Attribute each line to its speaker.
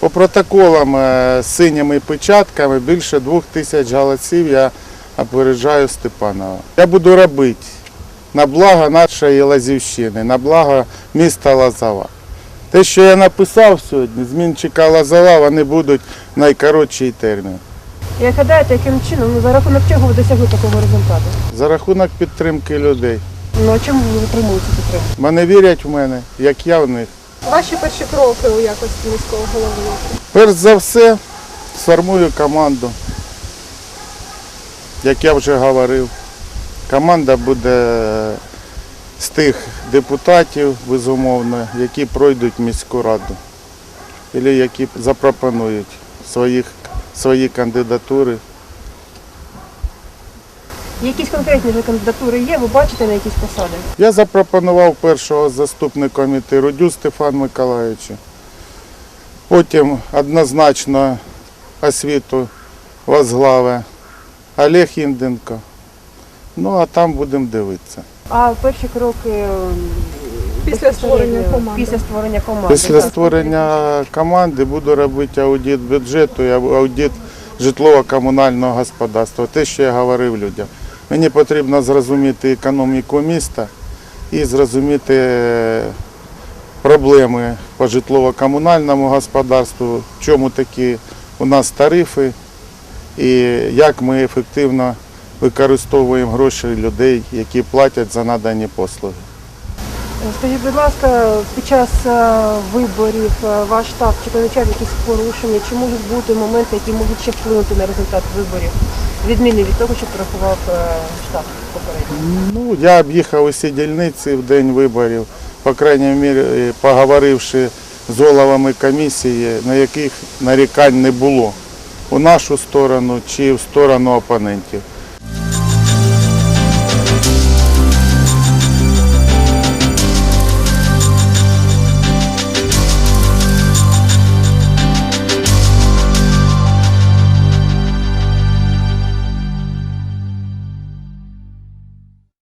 Speaker 1: По протоколам е, з синіми печатками більше двох тисяч голосів я опереджаю Степанова. Я буду робити на благо нашої Лазівщини, на благо міста Лозова. Те, що я написав сьогодні, змінчика Лозова, вони будуть в найкоротший термін.
Speaker 2: Як гадаєте, яким чином, ну, за рахунок чого ви досягли такого результату?
Speaker 1: За рахунок підтримки людей.
Speaker 2: Ну, а чому ви отримуєте підтримку?
Speaker 1: Вони вірять в мене, як я в них.
Speaker 3: Ваші перші кроки у якості міського голови.
Speaker 1: Перш за все, сформую команду. Як я вже говорив, команда буде з тих депутатів, безумовно, які пройдуть міську раду, або які запропонують своїх, свої кандидатури.
Speaker 2: Якісь конкретні вже кандидатури є, ви бачите на якісь посади?
Speaker 1: Я запропонував першого заступника комітету Рудю Стефан Миколаївича. Потім однозначно освіту возглаве Олег Інденко. Ну а там будемо дивитися.
Speaker 2: А перші кроки
Speaker 3: Після створення команди.
Speaker 2: Після створення команди.
Speaker 1: Після створення команди буду робити аудит бюджету і аудит житлово-комунального господарства. Те, що я говорив людям. Мені потрібно зрозуміти економіку міста і зрозуміти е, проблеми по житлово-комунальному господарству, чому такі у нас тарифи і як ми ефективно використовуємо гроші людей, які платять за надані послуги.
Speaker 2: Скажіть, будь ласка, під час е, виборів е, ваш штаб чи помічав якісь порушення, чи можуть бути моменти, які можуть ще вплинути на результат виборів, відмінний від того, що порахував е, штаб попередньо?
Speaker 1: Ну, я об'їхав усі дільниці в день виборів, по крайній мірі, поговоривши з головами комісії, на яких нарікань не було у нашу сторону чи в сторону опонентів.